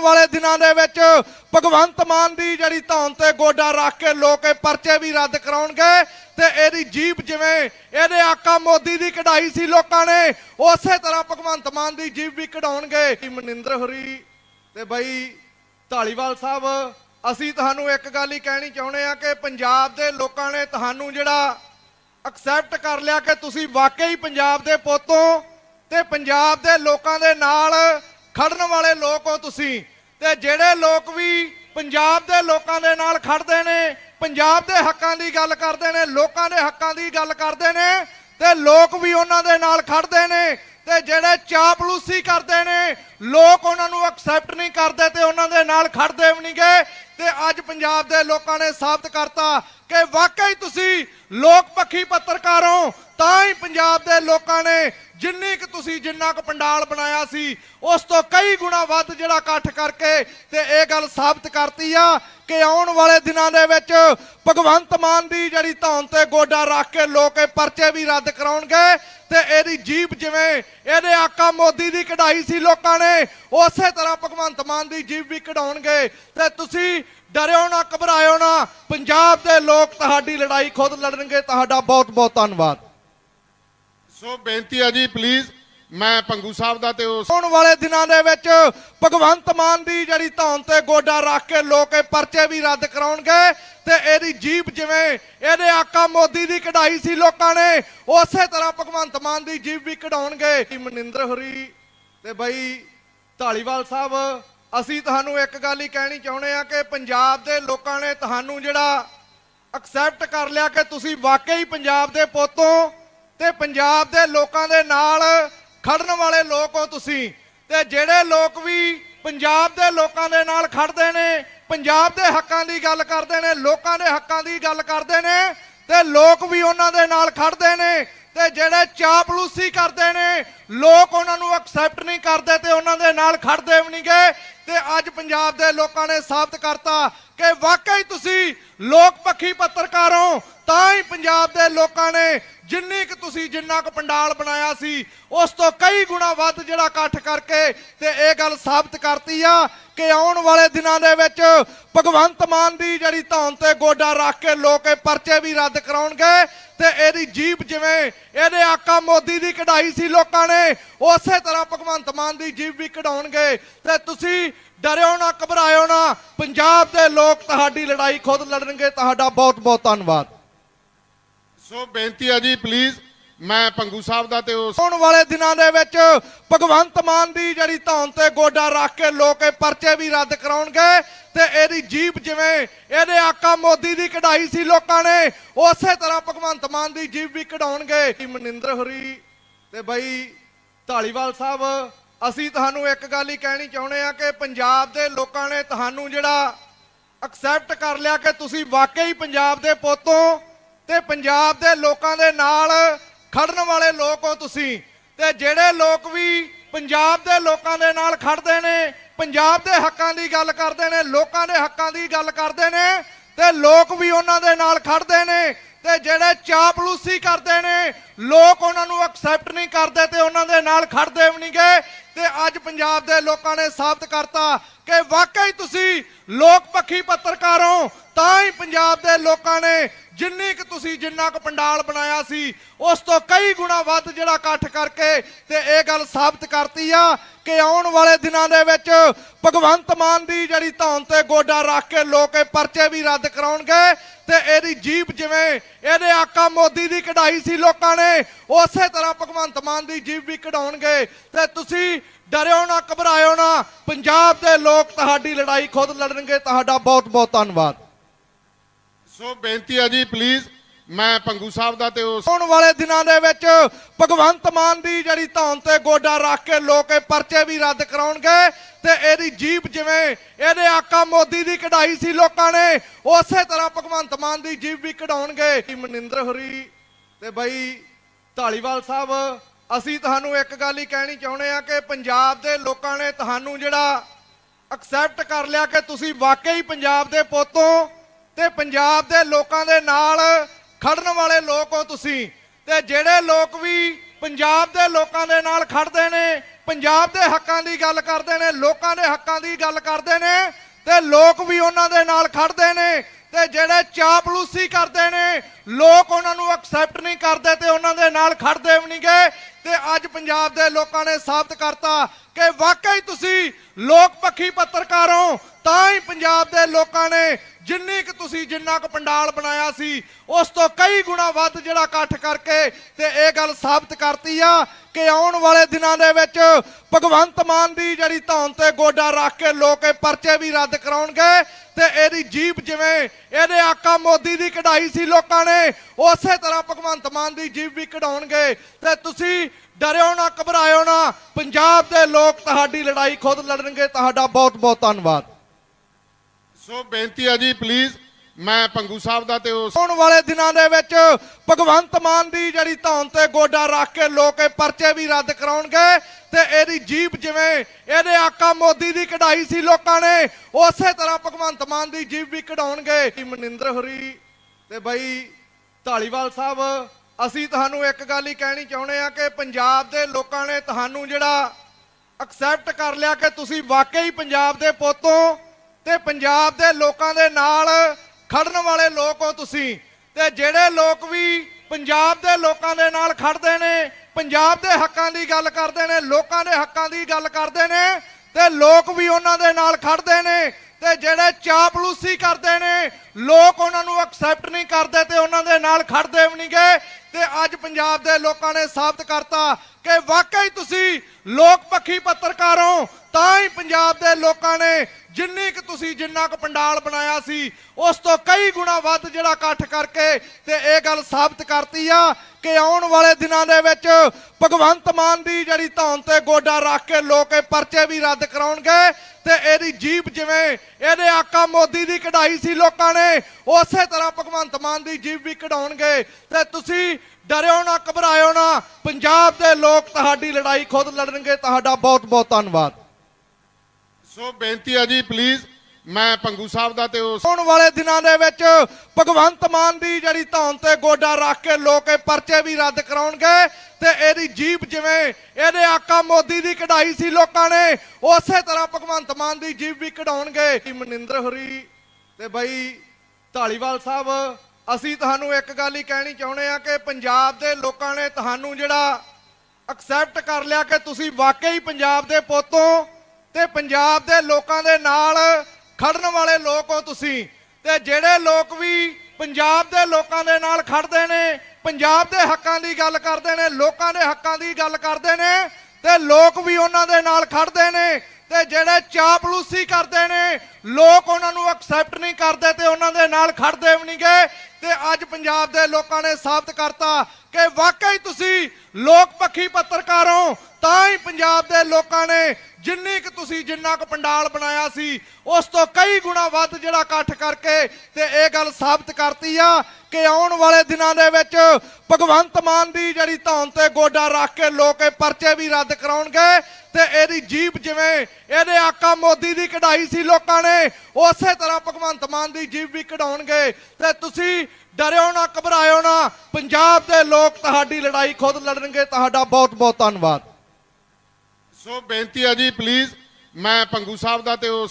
ਵਾਲੇ ਦਿਨਾਂ ਦੇ ਵਿੱਚ ਭਗਵੰਤ ਮਾਨ ਦੀ ਜਿਹੜੀ ਧੌਣ ਤੇ ਗੋਡਾ ਰੱਖ ਕੇ ਲੋਕ ਇਹ ਪਰਚੇ ਵੀ ਰੱਦ ਕਰਾਉਣਗੇ ਤੇ ਇਹਦੀ ਜੀਪ ਜਿਵੇਂ ਇਹਦੇ ਆਕਾ ਮੋਦੀ ਦੀ ਕਢਾਈ ਸੀ ਲੋਕਾਂ ਨੇ, ਉਸੇ ਤਰ੍ਹਾਂ ਭਗਵੰਤ ਮਾਨ ਦੀ ਜੀਪ ਵੀ ਕਢਾਉਣਗੇ। ਮਨਿੰਦਰ ਹਰੀ ਤੇ ਬਾਈ ਢਾਲੀਵਾਲ ਸਾਹਿਬ, ਅਸੀਂ ਤੁਹਾਨੂੰ ਇੱਕ ਗੱਲ ਹੀ ਕਹਿਣੀ ਚਾਹੁੰਦੇ ਆ ਕਿ ਪੰਜਾਬ ਦੇ ਲੋਕਾਂ ਨੇ ਤੁਹਾਨੂੰ ਜਿਹੜਾ ਐਕਸੈਪਟ ਕਰ ਲਿਆ ਕਿ ਤੁਸੀਂ ਵਾਕਈ ਪੰਜਾਬ ਦੇ ਪੋਤੋਂ ਤੇ ਪੰਜਾਬ ਦੇ ਲੋਕਾਂ ਦੇ ਨਾਲ ਖੜਨ ਵਾਲੇ ਲੋਕ ਹੋ ਤੁਸੀਂ। ਤੇ ਜਿਹੜੇ ਲੋਕ ਵੀ ਪੰਜਾਬ ਦੇ ਲੋਕਾਂ ਦੇ ਨਾਲ ਖੜਦੇ ਨੇ, ਪੰਜਾਬ ਦੇ ਹੱਕਾਂ ਦੀ ਗੱਲ ਕਰਦੇ ਨੇ, ਲੋਕਾਂ ਦੇ ਹੱਕਾਂ ਦੀ ਗੱਲ ਕਰਦੇ ਨੇ, ਤੇ ਲੋਕ ਵੀ ਉਹਨਾਂ ਦੇ ਨਾਲ ਖੜਦੇ ਨੇ, ਤੇ ਜਿਹੜੇ ਚਾਪਲੂਸੀ ਕਰਦੇ ਨੇ, ਲੋਕ ਉਹਨਾਂ ਨੂੰ ਐਕਸੈਪਟ ਨਹੀਂ ਕਰਦੇ ਤੇ ਉਹਨਾਂ ਦੇ ਨਾਲ ਖੜਦੇ ਵੀ ਨਹੀਂਗੇ ਤੇ ਅੱਜ ਪੰਜਾਬ ਦੇ ਲੋਕਾਂ ਨੇ ਸਾਬਤ ਕਰਤਾ ਕਿ ਵਾਕਈ ਤੁਸੀਂ ਲੋਕ ਪੱਖੀ ਪੱਤਰਕਾਰ ਹੋ, ਤਾਂ ਹੀ ਪੰਜਾਬ ਦੇ ਲੋਕਾਂ ਨੇ ਜਿੰਨੀ ਕਿ ਤੁਸੀਂ ਜਿੰਨਾ ਕੁ ਪੰਡਾਲ ਬਣਾਇਆ ਸੀ, ਉਸ ਤੋਂ ਕਈ ਗੁਣਾ ਵੱਧ ਜਿਹੜਾ ਇਕੱਠ ਕਰਕੇ ਤੇ ਇਹ ਗੱਲ ਸਾਬਤ ਕਰਤੀ ਆ ਕਿ ਆਉਣ ਵਾਲੇ ਦਿਨਾਂ ਦੇ ਵਿੱਚ ਭਗਵੰਤ ਮਾਨ ਦੀ ਜਿਹੜੀ ਧੌਣ ਤੇ ਗੋਡਾ ਰੱਖ ਕੇ ਲੋਕ ਇਹ ਪਰਚੇ ਵੀ ਰੱਦ ਕਰਾਉਣਗੇ ਤੇ ਇਹਦੀ ਜੀਪ ਜਿਵੇਂ ਇਹਦੇ ਆਕਾ ਮੋਦੀ ਦੀ ਕਢਾਈ ਸੀ ਲੋਕਾਂ ਨੇ, ਉਸੇ ਤਰ੍ਹਾਂ ਭਗਵੰਤ ਮਾਨ ਦੀ ਜੀਪ ਵੀ ਕਢਾਉਣਗੇ। ਤੇ ਤੁਸੀਂ ਡਰਿਓ ਨਾ ਘਬਰਾਇਓ ਨਾ। ਪੰਜਾਬ ਦੇ ਲੋਕ ਤੁਹਾਡੀ ਲੜਾਈ ਖੁਦ ਲੜਨਗੇ। ਤੁਹਾਡਾ ਬਹੁਤ ਬਹੁਤ ਧੰਨਵਾਦ। ਸੋ ਬੇਨਤੀ ਹੈ ਜੀ ਪਲੀਜ਼ ਮੈਂ ਪੰਗੂ ਸਾਹਿਬ ਦਾ ਤੇ ਉਸ ਆਉਣ ਵਾਲੇ ਦਿਨਾਂ ਦੇ ਵਿੱਚ ਭਗਵੰਤ ਮਾਨ ਦੀ ਜਿਹੜੀ ਧੌਣ ਤੇ ਗੋਡਾ ਰੱਖ ਕੇ ਲੋਕ ਇਹ ਪਰਚੇ ਵੀ ਰੱਦ ਕਰਾਉਣਗੇ ਤੇ ਇਹਦੀ ਜੀਪ ਜਿਵੇਂ ਇਹਦੇ ਆਕਾ ਮੋਦੀ ਦੀ ਕਢਾਈ ਸੀ ਲੋਕਾਂ ਨੇ ਉਸੇ ਤਰ੍ਹਾਂ ਭਗਵੰਤ ਮਾਨ ਦੀ ਜੀਪ ਵੀ ਕਢਾਉਣਗੇ। ਮਨਿੰਦਰ ਹਰੀ ਤੇ ਬਾਈ ਢਾਲੀਵਾਲ ਸਾਹਿਬ ਅਸੀਂ ਤੁਹਾਨੂੰ ਇੱਕ ਗੱਲ ਹੀ ਕਹਿਣੀ ਚਾਹੁੰਦੇ ਆ ਕਿ ਪੰਜਾਬ ਦੇ ਲੋਕਾਂ ਨੇ ਤੁਹਾਨੂੰ ਜਿਹੜਾ ਐਕਸੈਪਟ ਕਰ ਲਿਆ ਕਿ ਤੁਸੀਂ ਵਾਕਈ ਪੰਜਾਬ ਦੇ ਪੋਤੋਂ ਤੇ ਪੰਜਾਬ ਦੇ ਲੋਕਾਂ ਦੇ ਨਾਲ ਖੜਨ ਵਾਲੇ ਲੋਕ ਹੋ ਤੁਸੀਂ। ਤੇ ਜਿਹੜੇ ਲੋਕ ਵੀ ਪੰਜਾਬ ਦੇ ਲੋਕਾਂ ਦੇ ਨਾਲ ਖੜਦੇ ਨੇ, ਪੰਜਾਬ ਦੇ ਹੱਕਾਂ ਦੀ ਗੱਲ ਕਰਦੇ ਨੇ, ਲੋਕਾਂ ਦੇ ਹੱਕਾਂ ਦੀ ਗੱਲ ਕਰਦੇ ਨੇ, ਤੇ ਲੋਕ ਵੀ ਉਹਨਾਂ ਦੇ ਨਾਲ ਖੜਦੇ ਨੇ, ਤੇ ਜਿਹੜੇ ਚਾਪਲੂਸੀ ਕਰਦੇ ਨੇ, ਲੋਕ ਉਹਨਾਂ ਨੂੰ ਐਕਸੈਪਟ ਨਹੀਂ ਕਰਦੇ ਤੇ ਉਹਨਾਂ ਦੇ ਨਾਲ ਖੜਦੇ ਵੀ ਨਹੀਂਗੇ ਤੇ ਅੱਜ ਪੰਜਾਬ ਦੇ ਲੋਕਾਂ ਨੇ ਸਾਬਤ ਕਰਤਾ ਕਿ ਵਾਕਈ ਤੁਸੀਂ ਲੋਕ ਪੱਖੀ ਪੱਤਰਕਾਰ ਹੋ, ਤਾਂ ਹੀ ਪੰਜਾਬ ਦੇ ਲੋਕਾਂ ਨੇ ਜਿੰਨੀ ਕਿ ਤੁਸੀਂ ਜਿੰਨਾ ਕੁ ਪੰਡਾਲ ਬਣਾਇਆ ਸੀ, ਉਸ ਤੋਂ ਕਈ ਗੁਣਾ ਵੱਧ ਜਿਹੜਾ ਇਕੱਠ ਕਰਕੇ ਤੇ ਇਹ ਗੱਲ ਸਾਬਤ ਕਰਤੀ ਆ ਕਿ ਆਉਣ ਵਾਲੇ ਦਿਨਾਂ ਦੇ ਵਿੱਚ ਭਗਵੰਤ ਮਾਨ ਦੀ ਜਿਹੜੀ ਧੌਣ ਤੇ ਗੋਡਾ ਰੱਖ ਕੇ ਲੋਕ ਇਹ ਪਰਚੇ ਵੀ ਰੱਦ ਕਰਾਉਣਗੇ ਤੇ ਇਹਦੀ ਜੀਪ ਜਿਵੇਂ ਇਹਦੇ ਆਕਾ ਮੋਦੀ ਦੀ ਕਢਾਈ ਸੀ ਲੋਕਾਂ ਨੇ, ਉਸੇ ਤਰ੍ਹਾਂ ਭਗਵੰਤ ਮਾਨ ਦੀ ਜੀਪ ਵੀ ਕਢਾਉਣਗੇ। ਤੇ ਤੁਸੀਂ ਡਰਿਓ ਨਾ, ਘਬਰਾਇਓ ਨਾ, ਪੰਜਾਬ ਦੇ ਲੋਕ ਤੁਹਾਡੀ ਲੜਾਈ ਖੁਦ ਲੜਨਗੇ, ਤੁਹਾਡਾ ਬਹੁਤ ਬਹੁਤ ਧੰਨਵਾਦ। ਸੋ ਬੇਨਤੀ ਆ ਜੀ ਪਲੀਜ਼ ਮੈਂ ਪੰਗੂ ਸਾਹਿਬ ਦਾ ਤੇ ਉਸ ਆਉਣ ਵਾਲੇ ਦਿਨਾਂ ਦੇ ਵਿੱਚ ਭਗਵੰਤ ਮਾਨ ਦੀ ਜਿਹੜੀ ਧੌਣ ਤੇ ਗੋਡਾ ਰੱਖ ਕੇ ਲੋਕ ਇਹ ਪਰਚੇ ਵੀ ਰੱਦ ਕਰਾਉਣਗੇ ਤੇ ਇਹਦੀ ਜੀਪ ਜਿਵੇਂ ਇਹਦੇ ਆਕਾ ਮੋਦੀ ਦੀ ਕਢਾਈ ਸੀ ਲੋਕਾਂ ਨੇ, ਉਸੇ ਤਰ੍ਹਾਂ ਭਗਵੰਤ ਮਾਨ ਦੀ ਜੀਪ ਵੀ ਕਢਾਉਣਗੇ। ਮਨਿੰਦਰ ਹਰੀ ਤੇ ਬਈ ਢਾਲੀਵਾਲ ਸਾਹਿਬ, ਅਸੀਂ ਤੁਹਾਨੂੰ ਇੱਕ ਗੱਲ ਹੀ ਕਹਿਣੀ ਚਾਹੁੰਦੇ ਆ ਕਿ ਪੰਜਾਬ ਦੇ ਲੋਕਾਂ ਨੇ ਤੁਹਾਨੂੰ ਜਿਹੜਾ ਐਕਸੈਪਟ ਕਰ ਲਿਆ ਕਿ ਤੁਸੀਂ ਵਾਕਈ ਪੰਜਾਬ ਦੇ ਪੋਤੋਂ ਤੇ ਪੰਜਾਬ ਦੇ ਲੋਕਾਂ ਦੇ ਨਾਲ ਖੜਨ ਵਾਲੇ ਲੋਕ ਹੋ ਤੁਸੀਂ। ਤੇ ਜਿਹੜੇ ਲੋਕ ਵੀ ਪੰਜਾਬ ਦੇ ਲੋਕਾਂ ਦੇ ਨਾਲ ਖੜਦੇ ਨੇ, ਪੰਜਾਬ ਦੇ ਹੱਕਾਂ ਦੀ ਗੱਲ ਕਰਦੇ ਨੇ, ਲੋਕਾਂ ਦੇ ਹੱਕਾਂ ਦੀ ਗੱਲ ਕਰਦੇ ਨੇ, ਤੇ ਲੋਕ ਵੀ ਉਹਨਾਂ ਦੇ ਨਾਲ ਖੜਦੇ ਨੇ, ਤੇ ਜਿਹੜੇ ਚਾਪਲੂਸੀ ਕਰਦੇ ਨੇ, ਲੋਕ ਉਹਨਾਂ ਨੂੰ ਐਕਸੈਪਟ ਨਹੀਂ ਕਰਦੇ ਤੇ ਉਹਨਾਂ ਦੇ ਨਾਲ ਖੜਦੇ ਵੀ ਨਹੀਂ ਨਹੀਂਗੇ ਤੇ ਅੱਜ ਪੰਜਾਬ ਦੇ ਲੋਕਾਂ ਨੇ ਸਾਬਤ ਕਰਤਾ ਕਿ ਵਾਕਈ ਤੁਸੀਂ ਲੋਕ ਪੱਖੀ ਪੱਤਰਕਾਰ ਹੋ ਤਾਂ ਹੀ ਪੰਜਾਬ ਦੇ ਲੋਕਾਂ ਨੇ ਜਿੰਨੀ ਕਿ ਤੁਸੀਂ ਜਿੰਨਾ ਕੁ ਪੰਡਾਲ ਬਣਾਇਆ ਸੀ, ਉਸ ਤੋਂ ਕਈ ਗੁਣਾ ਵੱਧ ਜਿਹੜਾ ਇਕੱਠ ਕਰਕੇ ਤੇ ਇਹ ਗੱਲ ਸਾਬਤ ਕਰਤੀ ਆ ਕਿ ਆਉਣ ਵਾਲੇ ਦਿਨਾਂ ਦੇ ਵਿੱਚ ਭਗਵੰਤ ਮਾਨ ਦੀ ਜਿਹੜੀ ਧੌਣ ਤੇ ਗੋਡਾ ਰੱਖ ਕੇ ਲੋਕ ਇਹ ਪਰਚੇ ਵੀ ਰੱਦ ਕਰਾਉਣਗੇ ਤੇ ਇਹਦੀ ਜੀਪ ਜਿਵੇਂ ਇਹਦੇ ਆਕਾ ਮੋਦੀ ਦੀ ਕਢਾਈ ਸੀ ਲੋਕਾਂ ਨੇ, ਉਸੇ ਤਰ੍ਹਾਂ ਭਗਵੰਤ ਮਾਨ ਦੀ ਜੀਪ ਵੀ ਕਢਾਉਣਗੇ। ਤੇ ਤੁਸੀਂ ਡਰਿਓ ਨਾ ਘਬਰਾਇਓ ਨਾ। ਪੰਜਾਬ ਦੇ ਲੋਕ ਤੁਹਾਡੀ ਲੜਾਈ ਖੁਦ ਲੜਨਗੇ। ਤੁਹਾਡਾ ਬਹੁਤ ਬਹੁਤ ਧੰਨਵਾਦ। ਸੋ ਬੇਨਤੀ ਹੈ ਜੀ ਪਲੀਜ਼ ਮੈਂ ਪੰਗੂ ਸਾਹਿਬ ਦਾ ਤੇ ਉਸ ਆਉਣ ਵਾਲੇ ਦਿਨਾਂ ਦੇ ਵਿੱਚ ਭਗਵੰਤ ਮਾਨ ਦੀ ਜਿਹੜੀ ਧੌਣ ਤੇ ਗੋਡਾ ਰੱਖ ਕੇ ਲੋਕ ਇਹ ਪਰਚੇ ਵੀ ਰੱਦ ਕਰਾਉਣਗੇ ਤੇ ਇਹਦੀ ਜੀਪ ਜਿਵੇਂ ਇਹਦੇ ਆਕਾ ਮੋਦੀ ਦੀ ਕਢਾਈ ਸੀ ਲੋਕਾਂ ਨੇ ਉਸੇ ਤਰ੍ਹਾਂ ਭਗਵੰਤ ਮਾਨ ਦੀ ਜੀਪ ਵੀ ਕਢਾਉਣਗੇ। ਮਨਿੰਦਰ ਹਰੀ ਤੇ ਬਾਈ ਢਾਲੀਵਾਲ ਸਾਹਿਬ ਅਸੀਂ ਤੁਹਾਨੂੰ ਇੱਕ ਗੱਲ ਹੀ ਕਹਿਣੀ ਚਾਹੁੰਦੇ ਆ ਕਿ ਪੰਜਾਬ ਦੇ ਲੋਕਾਂ ਨੇ ਤੁਹਾਨੂੰ ਜਿਹੜਾ ਐਕਸੈਪਟ ਕਰ ਲਿਆ ਕਿ ਤੁਸੀਂ ਵਾਕਈ ਪੰਜਾਬ ਦੇ ਪੋਤੋਂ ਤੇ ਪੰਜਾਬ ਦੇ ਲੋਕਾਂ ਦੇ ਨਾਲ ਖੜਨ ਵਾਲੇ ਲੋਕ ਹੋ ਤੁਸੀਂ। ਤੇ ਜਿਹੜੇ ਲੋਕ ਵੀ ਪੰਜਾਬ ਦੇ ਲੋਕਾਂ ਦੇ ਨਾਲ ਖੜਦੇ ਨੇ, ਪੰਜਾਬ ਦੇ ਹੱਕਾਂ ਦੀ ਗੱਲ ਕਰਦੇ ਨੇ, ਲੋਕਾਂ ਦੇ ਹੱਕਾਂ ਦੀ ਗੱਲ ਕਰਦੇ ਨੇ, ਤੇ ਲੋਕ ਵੀ ਉਹਨਾਂ ਦੇ ਨਾਲ ਖੜਦੇ ਨੇ, ਤੇ ਜਿਹੜੇ ਚਾਪਲੂਸੀ ਕਰਦੇ ਨੇ, ਲੋਕ ਉਹਨਾਂ ਨੂੰ ਐਕਸੈਪਟ ਨਹੀਂ ਕਰਦੇ ਤੇ ਉਹਨਾਂ ਦੇ ਨਾਲ ਖੜਦੇ ਵੀ ਨਹੀਂ ਗਏ। ਤੇ ਅੱਜ ਪੰਜਾਬ ਦੇ ਲੋਕਾਂ ਨੇ ਸਾਬਤ ਕਰਤਾ ਕਿ ਵਾਕਈ ਤੁਸੀਂ ਲੋਕ ਪੱਖੀ ਪੱਤਰਕਾਰ ਹੋ ਤਾਂ ਹੀ ਪੰਜਾਬ ਦੇ ਲੋਕਾਂ ਨੇ ਜਿੰਨੀ ਕੁ ਤੁਸੀਂ ਜਿੰਨਾ ਕੁ ਪੰਡਾਲ ਬਣਾਇਆ ਸੀ, ਉਸ ਤੋਂ ਕਈ ਗੁਣਾ ਵੱਧ ਜਿਹੜਾ ਇਕੱਠ ਕਰਕੇ ਤੇ ਇਹ ਗੱਲ ਸਾਬਤ ਕਰਤੀ ਆ ਕਿ ਆਉਣ ਵਾਲੇ ਦਿਨਾਂ ਦੇ ਵਿੱਚ ਭਗਵੰਤ ਮਾਨ ਦੀ ਜਿਹੜੀ ਧੌਣ ਤੇ ਗੋਡਾ ਰੱਖ ਕੇ ਲੋਕ ਇਹ ਪਰਚੇ ਵੀ ਰੱਦ ਕਰਾਉਣਗੇ ਤੇ ਇਹਦੀ ਜੀਬ ਜਿਵੇਂ ਇਹਦੇ ਆਕਾ ਮੋਦੀ ਦੀ ਕਢਾਈ ਸੀ ਲੋਕਾਂ ਨੇ, ਉਸੇ ਤਰ੍ਹਾਂ ਭਗਵੰਤ ਮਾਨ ਦੀ ਜੀਬ ਵੀ ਕਢਾਉਣਗੇ। ਤੇ ਤੁਸੀਂ ਡਰਿਓ ਨਾ ਘਬਰਾਇਓ ਨਾ। ਪੰਜਾਬ ਦੇ ਲੋਕ ਤੁਹਾਡੀ ਲੜਾਈ ਖੁਦ ਲੜਨਗੇ। ਤੁਹਾਡਾ ਬਹੁਤ ਬਹੁਤ ਧੰਨਵਾਦ। ਸੋ ਬੇਨਤੀ ਹੈ ਜੀ ਪਲੀਜ਼ ਮੈਂ ਪੰਗੂ ਸਾਹਿਬ ਦਾ ਤੇ ਉਸ ਆਉਣ ਵਾਲੇ ਦਿਨਾਂ ਦੇ ਵਿੱਚ ਭਗਵੰਤ ਮਾਨ ਦੀ ਜਿਹੜੀ ਧੌਣ ਤੇ ਗੋਡਾ ਰੱਖ ਕੇ ਲੋਕ ਇਹ ਪਰਚੇ ਵੀ ਰੱਦ ਕਰਾਉਣਗੇ ਤੇ ਇਹਦੀ ਜੀਬ ਜਿਵੇਂ ਇਹਦੇ ਆਕਾ ਮੋਦੀ ਦੀ ਕਢਾਈ ਸੀ ਲੋਕਾਂ ਨੇ ਉਸੇ ਤਰ੍ਹਾਂ ਭਗਵੰਤ ਮਾਨ ਦੀ ਜੀਬ ਵੀ ਕਢਾਉਣਗੇ। ਮਨਿੰਦਰ ਹਰੀ ਤੇ ਬਾਈ ਢਾਲੀਵਾਲ ਸਾਹਿਬ ਅਸੀਂ ਤੁਹਾਨੂੰ ਇੱਕ ਗੱਲ ਹੀ ਕਹਿਣੀ ਚਾਹੁੰਦੇ ਆ ਕਿ ਪੰਜਾਬ ਦੇ ਲੋਕਾਂ ਨੇ ਤੁਹਾਨੂੰ ਜਿਹੜਾ ਐਕਸੈਪਟ ਕਰ ਲਿਆ ਕਿ ਤੁਸੀਂ ਵਾਕਈ ਪੰਜਾਬ ਦੇ ਪੋਤੋਂ ਤੇ ਪੰਜਾਬ ਦੇ ਲੋਕਾਂ ਦੇ ਨਾਲ ਖੜਨ ਵਾਲੇ ਲੋਕ ਹੋ ਤੁਸੀਂ। ਤੇ ਜਿਹੜੇ ਲੋਕ ਵੀ ਪੰਜਾਬ ਦੇ ਲੋਕਾਂ ਦੇ ਨਾਲ ਖੜਦੇ ਨੇ, ਪੰਜਾਬ ਦੇ ਹੱਕਾਂ ਦੀ ਗੱਲ ਕਰਦੇ ਨੇ, ਲੋਕਾਂ ਦੇ ਹੱਕਾਂ ਦੀ ਗੱਲ ਕਰਦੇ ਨੇ, ਤੇ ਲੋਕ ਵੀ ਉਹਨਾਂ ਦੇ ਨਾਲ ਖੜਦੇ ਨੇ, ਤੇ ਜਿਹੜੇ ਚਾਪਲੂਸੀ ਕਰਦੇ ਨੇ, ਲੋਕ ਉਹਨਾਂ ਨੂੰ ਐਕਸੈਪਟ ਨਹੀਂ ਕਰਦੇ ਤੇ ਉਹਨਾਂ ਦੇ ਨਾਲ ਖੜਦੇ ਵੀ ਨਹੀਂ ਗਏ। ਤੇ ਅੱਜ ਪੰਜਾਬ ਦੇ ਲੋਕਾਂ ਨੇ ਸਾਬਤ ਕਰਤਾ ਕਿ ਵਾਕਈ ਤੁਸੀਂ ਲੋਕ ਪੱਖੀ ਪੱਤਰਕਾਰ ਹੋ ਤਾਂ ਹੀ ਪੰਜਾਬ ਦੇ ਲੋਕਾਂ ਨੇ ਜਿੰਨੀ ਕੁ ਤੁਸੀਂ ਜਿੰਨਾ ਕੁ ਪੰਡਾਲ ਬਣਾਇਆ ਸੀ, ਉਸ ਤੋਂ ਕਈ ਗੁਣਾ ਵੱਧ ਜਿਹੜਾ ਇਕੱਠ ਕਰਕੇ ਤੇ ਇਹ ਗੱਲ ਸਾਬਤ ਕਰਤੀ ਆ ਕਿ ਆਉਣ ਵਾਲੇ ਦਿਨਾਂ ਦੇ ਵਿੱਚ ਭਗਵੰਤ ਮਾਨ ਦੀ ਜਿਹੜੀ ਧੌਣ ਤੇ ਗੋਡਾ ਰੱਖ ਕੇ ਲੋਕ ਇਹ ਪਰਚੇ ਵੀ ਰੱਦ ਕਰਾਉਣਗੇ ਤੇ ਇਹਦੀ ਜੀਬ ਜਿਵੇਂ ਇਹਦੇ ਆਕਾ ਮੋਦੀ ਦੀ ਕਢਾਈ ਸੀ ਲੋਕਾਂ ਨੇ, ਉਸੇ ਤਰ੍ਹਾਂ ਭਗਵੰਤ ਮਾਨ ਦੀ ਜੀਬ ਵੀ ਕਢਾਉਣਗੇ। ਤੇ ਤੁਸੀਂ ਡਰਿਓ ਨਾ ਘਬਰਾਇਓ ਨਾ। ਪੰਜਾਬ ਦੇ ਲੋਕ ਤੁਹਾਡੀ ਲੜਾਈ ਖੁਦ ਲੜਨਗੇ ਤੁਹਾਡਾ ਬਹੁਤ ਬਹੁਤ ਧੰਨਵਾਦ। ਸੋ ਬੇਨਤੀ ਹੈ ਜੀ ਪਲੀਜ਼ ਮੈਂ ਪੰਗੂ ਸਾਹਿਬ ਦਾ ਤੇ ਉਸ ਆਉਣ ਵਾਲੇ ਦਿਨਾਂ ਦੇ ਵਿੱਚ ਭਗਵੰਤ ਮਾਨ ਦੀ ਜਿਹੜੀ ਧੌਣ ਤੇ ਗੋਡਾ ਰੱਖ ਕੇ ਲੋਕ ਇਹ ਪਰਚੇ ਵੀ ਰੱਦ ਕਰਾਉਣਗੇ ਤੇ ਇਹਦੀ ਜੀਬ ਜਿਵੇਂ ਇਹਦੇ ਆਕਾ ਮੋਦੀ ਦੀ ਕਢਾਈ ਸੀ ਲੋਕਾਂ ਨੇ ਉਸੇ ਤਰ੍ਹਾਂ ਭਗਵੰਤ ਮਾਨ ਦੀ ਜੀਬ ਵੀ ਕਢਾਉਣਗੇ। ਮਨਿੰਦਰ ਹਰੀ ਤੇ ਬਾਈ ਢਾਲੀਵਾਲ ਸਾਹਿਬ ਅਸੀਂ ਤੁਹਾਨੂੰ ਇੱਕ ਗੱਲ ਹੀ ਕਹਿਣੀ ਚਾਹੁੰਦੇ ਆ ਕਿ ਪੰਜਾਬ ਦੇ ਲੋਕਾਂ ਨੇ ਤੁਹਾਨੂੰ ਜਿਹੜਾ ਐਕਸੈਪਟ ਕਰ ਲਿਆ ਕਿ ਤੁਸੀਂ ਵਾਕਈ ਪੰਜਾਬ ਦੇ ਪੋਤੋਂ ਤੇ ਪੰਜਾਬ ਦੇ ਲੋਕਾਂ ਦੇ ਨਾਲ ਖੜਨ ਵਾਲੇ ਲੋਕ ਹੋ ਤੁਸੀਂ। ਤੇ ਜਿਹੜੇ ਲੋਕ ਵੀ ਪੰਜਾਬ ਦੇ ਲੋਕਾਂ ਦੇ ਨਾਲ ਖੜਦੇ ਨੇ, ਪੰਜਾਬ ਦੇ ਹੱਕਾਂ ਦੀ ਗੱਲ ਕਰਦੇ ਨੇ, ਲੋਕਾਂ ਦੇ ਹੱਕਾਂ ਦੀ ਗੱਲ ਕਰਦੇ ਨੇ, ਤੇ ਲੋਕ ਵੀ ਉਹਨਾਂ ਦੇ ਨਾਲ ਖੜਦੇ ਨੇ ਤੇ ਜਿਹੜੇ ਚਾਪਲੂਸੀ ਕਰਦੇ ਨੇ, ਲੋਕ ਉਹਨਾਂ ਨੂੰ ਐਕਸੈਪਟ ਨਹੀਂ ਕਰਦੇ ਤੇ ਉਹਨਾਂ ਦੇ ਨਾਲ ਖੜਦੇ ਵੀ ਨਹੀਂ ਗਏ ਤੇ ਅੱਜ ਪੰਜਾਬ ਦੇ ਲੋਕਾਂ ਨੇ ਸਾਬਤ ਕਰਤਾ ਕਿ ਵਾਕਈ ਤੁਸੀਂ ਲੋਕ ਪੱਖੀ ਪੱਤਰਕਾਰ ਹੋ ਤਾਂ ਹੀ ਪੰਜਾਬ ਦੇ ਲੋਕਾਂ ਨੇ ਜਿੰਨੀ ਕੁ ਤੁਸੀਂ ਜਿੰਨਾ ਕੁ ਪੰਡਾਲ ਬਣਾਇਆ ਸੀ, ਉਸ ਤੋਂ ਕਈ ਗੁਣਾ ਵੱਧ ਜਿਹੜਾ ਇਕੱਠ ਕਰਕੇ ਤੇ ਇਹ ਗੱਲ ਸਾਬਤ ਕਰਤੀ ਆ ਕਿ ਆਉਣ ਵਾਲੇ ਦਿਨਾਂ ਦੇ ਵਿੱਚ ਭਗਵੰਤ ਮਾਨ ਦੀ ਜਿਹੜੀ ਧੌਣ ਤੇ ਗੋਡਾ ਰੱਖ ਕੇ ਲੋਕ ਇਹ ਪਰਚੇ ਵੀ ਰੱਦ ਕਰਾਉਣਗੇ ਤੇ ਇਹਦੀ ਜੀਬ ਜਿਵੇਂ ਇਹਦੇ ਆਕਾ ਮੋਦੀ ਦੀ ਕਢਾਈ ਸੀ ਲੋਕਾਂ ਨੇ, ਉਸੇ ਤਰ੍ਹਾਂ ਭਗਵੰਤ ਮਾਨ ਦੀ ਜੀਬ ਵੀ ਕਢਾਉਣਗੇ। ਤੇ ਤੁਸੀਂ ਡਰਿਓ ਨਾ, ਘਬਰਾਇਓ ਨਾ, ਪੰਜਾਬ ਦੇ ਲੋਕ ਤੁਹਾਡੀ ਲੜਾਈ ਖੁਦ ਲੜਨਗੇ, ਤੁਹਾਡਾ ਬਹੁਤ ਬਹੁਤ ਧੰਨਵਾਦ। ਸੋ ਬੇਨਤੀ ਹੈ ਜੀ ਪਲੀਜ਼ ਮੈਂ ਪੰਗੂ ਸਾਹਿਬ ਦਾ ਤੇ ਉਸ